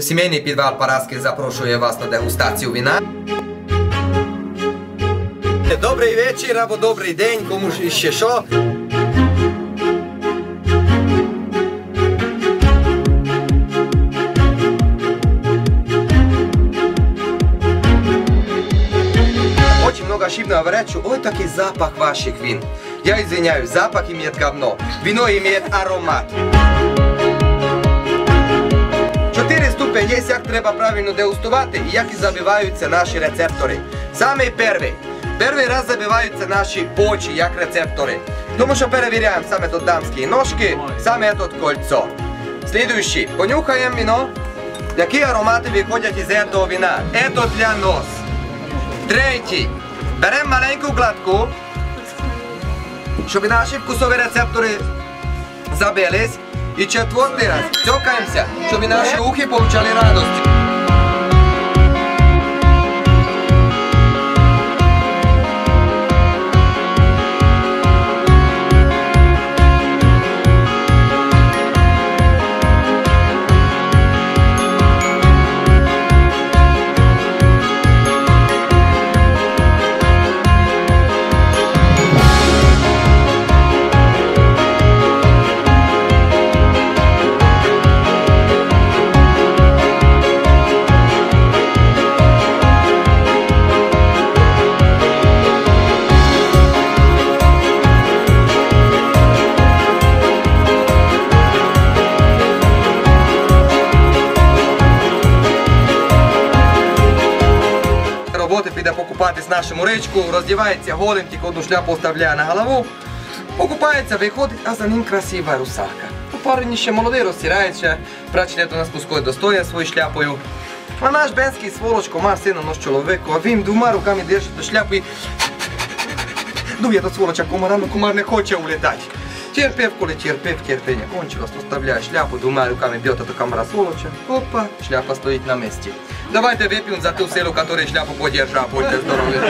Сімейний підвал Параски запрошує вас на дегустацію вина. Добрий вечір або добрий день, кому ж ще що. Очень много ошибного говорят, что ой, такой запах ваших вин. Я извиняюсь, запах имеет говно, вино имеет аромат. Треба правильно і як і забиваються наші рецептори. Саме перший. Перший раз забиваються наші очі як рецептори. Тому що перевіряємо саме тут дамські ножки, саме тут кольцо. Слідуючий. Понюхаємо вино. Які аромати виходять із цього вина? Ето для нос. Третій. Беремо маленьку гладку, щоб наші вкусові рецептори забились. І четвертий раз цьокаємося, щоб наші ухи получали радость. Роботи піде покупатись нашому речку, роздівається голим, тільки одну шляпу оставляє на голову. Покупається, виходить, а за ним красива русалка. У парені ще молодий, розтирається, прачне до нас пускає достоє свою шляпою. А наш бенський сволоч комар сина наш чоловіку, а він двома руками держить до шляпи дує до сволоча комара, но комар не хоче улітати. Терпев, коли терпев, терпіння кончилось, оставляю шляпу, двома руками б'є эту комара сволоча. Опа, шляпа стоїть на місці. Давайте вип'ємо за ту силу, яка шляпу подержав, будьте здорові.